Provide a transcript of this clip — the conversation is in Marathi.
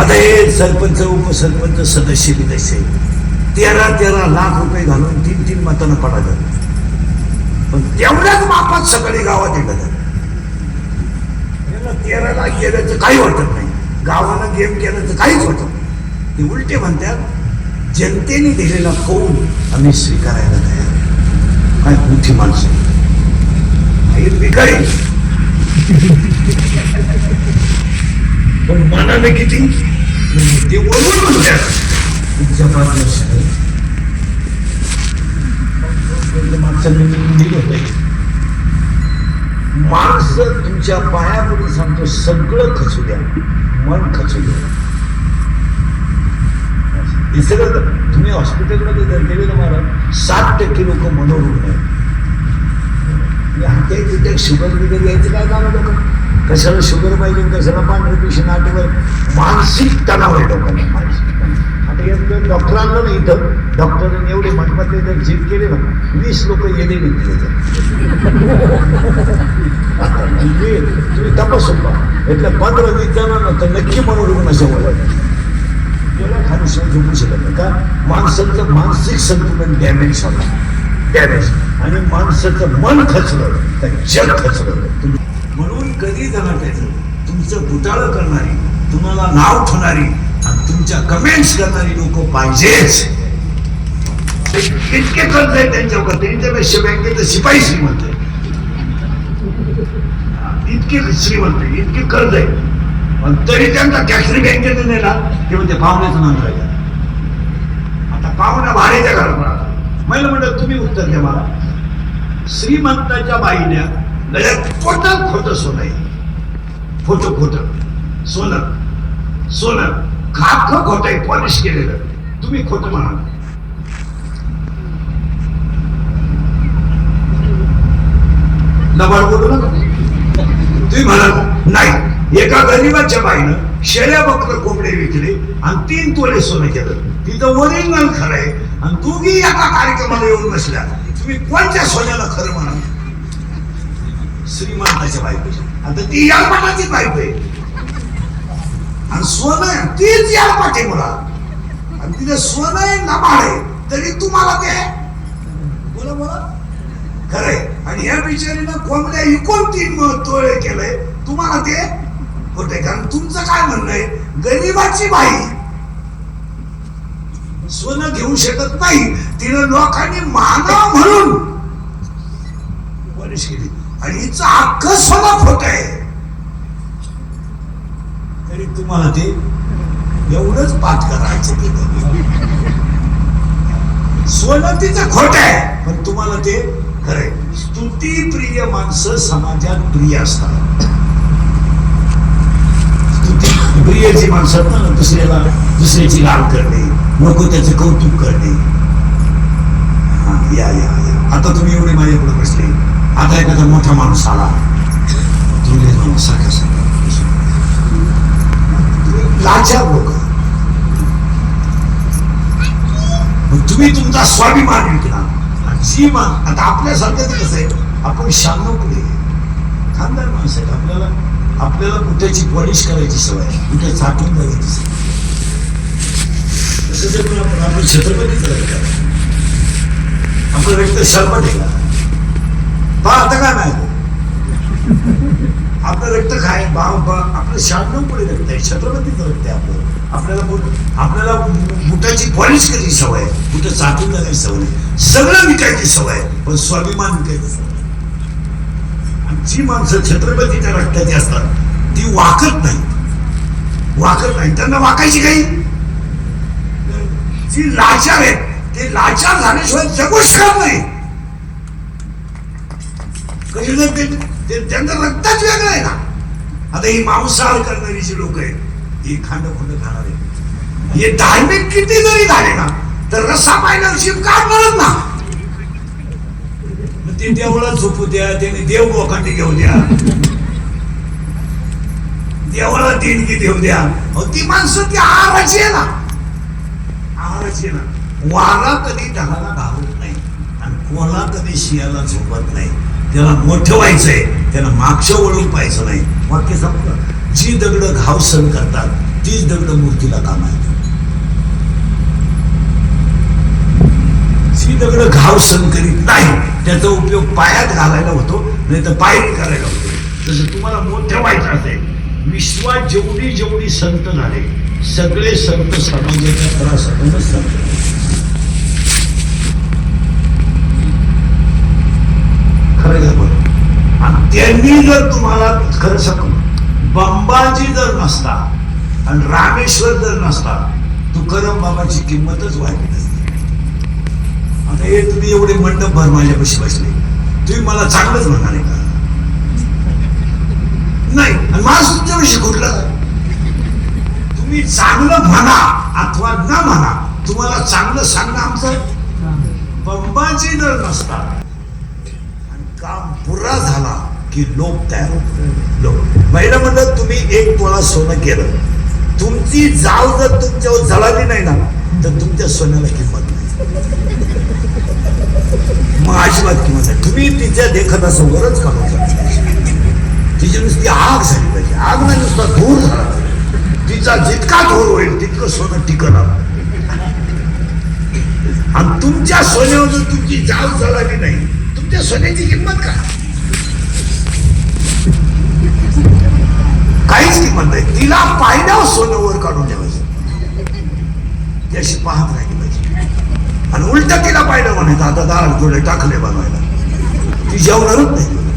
आता हे सरपंच उपसरपंच सदस्य विदस्य तेरा तेरा लाख रुपये घालून तीन तीन मतानं पडायचं पण तेवढ्याच मापात सकाळी गावात येतात. याला तेरा लाख गेल्याचं काही वाटत नाही. गावानं गेम केल्याचं काहीच वाटत नाही. ते उलटे म्हणतात जनतेने दिलेला कौल आम्ही स्वीकारायला तयार काय मोठी माणसं काही भिकारी पण मनाने किती? ते ओळखून म्हणतात तुमच्या पाच माणसं तुमच्या पायामध्ये सांगतो सगळं खचू द्या. मन खचू द्या. हे सगळं तुम्ही हॉस्पिटलमध्ये जर गेले ना मला सात टक्के लोक मनोरुग्ण आहेत. हाते तिथे शुगर वगैरे यायचं काय काम लोक कशाला शुगर पाहिजे कशाला पांढरे पिशी नाटेवर? मानसिक तणाव आहे लोकांना मानसिक आता यात डॉक्टरांना नाही इथं. डॉक्टरांनी एवढे मनमधले जर चेक केले ना वीस लोक येणे निघले तुम्ही म्हणजे तुम्ही तपासून पहा. इथल्या पंधरा वीस जणांना तर नक्की मनोरुग्ण शंभर त्याला खाण्याशिवाय झोपू शकत नाही का? माणसाचं मानसिक संतुलन डॅमेज झालं डॅमेज आणि माणसाचं मन खचलं तर जग खचलं. तुम्ही कधी जाणार त्याचं तुमचं घुटाळं करणारी तुम्हाला नाव ठेवणारी आणि तुमच्या कमेंट्स करणारी लोक पाहिजेच. इतके कर्ज आहे त्यांच्यावर त्यांच्यापेक्षा बँकेचं शिपाई श्रीमंत आहे इतके श्रीमंत आहे इतके कर्ज आहे पण तरी त्यांचा कॅशरी बँकेत नेला ते म्हणजे पाहुण्याचं नाव राहिलं आता पाहुण्या भाड्याच्या घरात राहतात महिला म्हणलं तुम्ही उत्तर द्या मला. श्रीमंताच्या बाईल्या गळ्यात खोटं खोटं सोनं आहे. खोटं खोट. सोनं. सोनं. खाख खोट आहे. पॉलिश केलेलं. तुम्ही खोटं म्हणाल. नबाड बोलू नका. तुम्ही म्हणाल नाही एका गरीबाच्या बाईनं शेळ्या बकर कोंबडे विकले आणि तीन तोले सोनं केलं. तिथं ओरिजिनल खरं आहे आणि दोघी एका कार्यक्रमाला येऊन बसल्या. तुम्ही कोणत्या सोन्याला खरं म्हणाल? श्रीमंताच्या बायकोची. आता ती यालपाटाची बायको आहे. आणि सोनं तीच यालपाटे मला आणि तिथे सोनं आहे ना आहे. तरी तुम्हाला ते बोला बोला. खरंय आणि या बिचारीनं कोंबड्या इकून तीन तोळे केलंय. तुम्हाला ते खोटे कारण तुमचं काय म्हणणं आहे? गरीबाची बाई सोनं घेऊ शकत नाही. तिनं लोकांनी मानव म्हणून पॉलिश केली. आणि हिचं अख्ख सोनं होत आहे तरी तुम्हाला ते एवढंच पाठ करायचं ते सोनं तिचं खोट आहे पण तुम्हाला ते खरंय स्तुती प्रिय माणसं समाजात प्रिय असतात. स्तुती प्रियची माणसं ना दुसऱ्याला दुसऱ्याची लाल करणे नको त्याचं कौतुक करणे. हा, या या या. आता तुम्ही एवढे माझ्याकडे बसले. आता एखादा मोठा माणूस आला. तुम्ही म्हणा, लाचार लोक. तुम्ही तुमचा स्वाभिमान विकला. आणि जी मान आता आपल्यासारखं ते कसं आहे? आपण शहाण्णव पुढे खानदार माणसं आहेत आपल्याला आपल्याला कुठ्याची पॉलिश करायची सवय कुठे चाटून करायची सवय तसं जर आपण छत्रपती छत्रपतीच आपण व्यक्त शर्मा रक्त बा आता काय माहिती? आपलं रक्त काय बा बा- आपलं शहाण्णव पुढे रक्त आहे छत्रपतीचं रक्त आहे आपलं आपल्याला आपल्याला बुटाची पॉलिश करायची सवय आहे. बुटं चाकून करायची सवय नाही. सगळं विकायची सवय आहे. पण स्वाभिमान विकायची सवय आणि जी माणसं छत्रपतीच्या रक्ताची असतात ती वाकत नाही वाकत नाही त्यांना वाकायची काही? जी लाचार आहेत ते लाचार झाल्याशिवाय जगू शकत नाही त्यांचं रक्तच वेगळं आहे ना. आता ही मांसाहार करणारी जी लोक आहेत ही खांड खुंड खाणारे हे धार्मिक किती जरी झाले ना तर रस्सा पाहिलं शिव काढणारच ना. मग ते देवळात झोपू द्या त्याने देव लोकांनी घेऊ द्या. देवाला देणगी देऊ द्या. अहो, ती माणसं ती आहाराची आहे ना. आहाराची आहे ना. वारा कधी ढगाला घालत नाही आणि कोला कधी शियाला झोपत नाही. त्याला मोठं व्हायचंय. त्याला मागच्या वळून पाहायचं नाही. वाक्य संपलं. जी दगड घाव सण करतात तीच दगड मूर्तीला काम आहे. जी दगड घाव सण करीत नाही त्याचा उपयोग पायात घालायला होतो नाही तर पायरी करायला होतो. तसं तुम्हाला मोठं व्हायचं असेल विश्वात जेवढी जेवढी संत झाले सगळे संत समाजाच्या त्रासातूनच संत खरं आहे बरं आणि त्यांनी जर तुम्हाला खरं सांगू बंबाजी जर नसता आणि रामेश्वर जर नसता तुकाराम बाबाची किंमतच वाढली नसती आता हे तुम्ही एवढे मंडप भर माझ्यापाशी बसले. तुम्ही मला चांगलंच म्हणाले का? नाही आणि माझ तुमच्याविषयी कुठलं? तुम्ही चांगलं म्हणा अथवा न म्हणा तुम्हाला चांगलं सांगणं आमचं बंबाजी जर नसता आणि काम पुरा झाला की लोक तयार होत लोक. महिला म्हणतात तुम्ही एक तोळा सोनं केलं. तुमची जाव जर तुमच्यावर जळाली नाही ना तर तुमच्या सोन्याला किंमत नाही. मग अजिबात किंमत नाही. तुम्ही तिच्या देखत असं वरच काढू शकता तिची नुसती आग झाली पाहिजे. आग नाही नुसता धूर झाला. तिचा जितका धूर होईल तितकं सोनं टिकणार. आणि तुमच्या सोन्यावर जर तुमची जाव जळाली नाही तुमच्या सोन्याची किंमत काय? काहीच किंमत नाही. तिला पाहिल्यावर सोन्यावर काढून ठेवायचं. त्याशी पाहत राहिली पाहिजे. आणि उलट तिला पाहिलं म्हणे दादा दाड थोडे टाकले बनवायला. ती जेवणारच नाही.